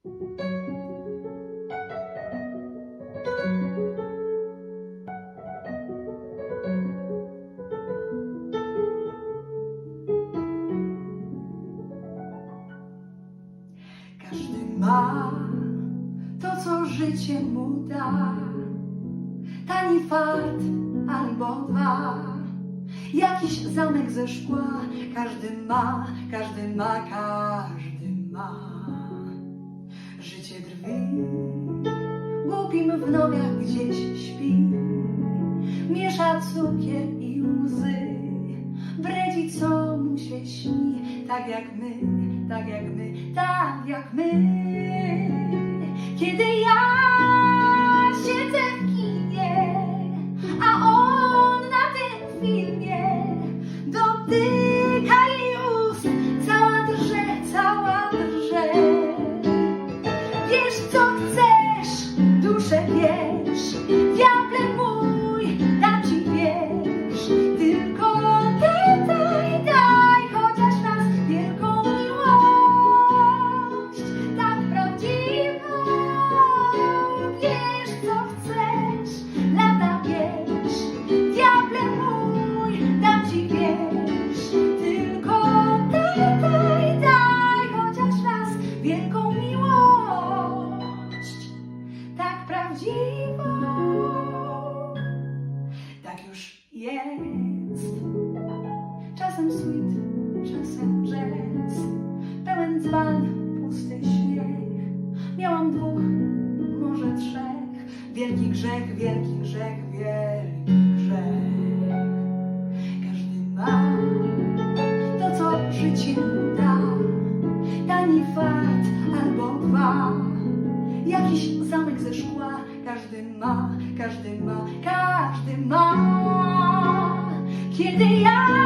Każdy ma to, co życie mu da. Tani fart albo dwa. Jakiś zamek ze szkła. Każdy ma, każdy ma, każdy ma. W nogach gdzieś śpi. Miesza cukier i łzy. Bredzi, co mu się śni, tak jak my, tak jak my, tak jak my. Kiedy ja siedzę w kinie, a on na tym filmie dotyka jej ust, cała drże, cała drże. Wiesz co chcesz, duszę wiesz, Czasem sweet, czasem jazz, pełen dzban, pusty śmiech. Miałam dwóch, może trzech, wielki grzech, wielki grzech, wielki grzech. Każdy ma to, co życie da, tani fart albo dwa. Jakiś zamek ze każdy ma, każdy ma, każdy ma. Kiedy ja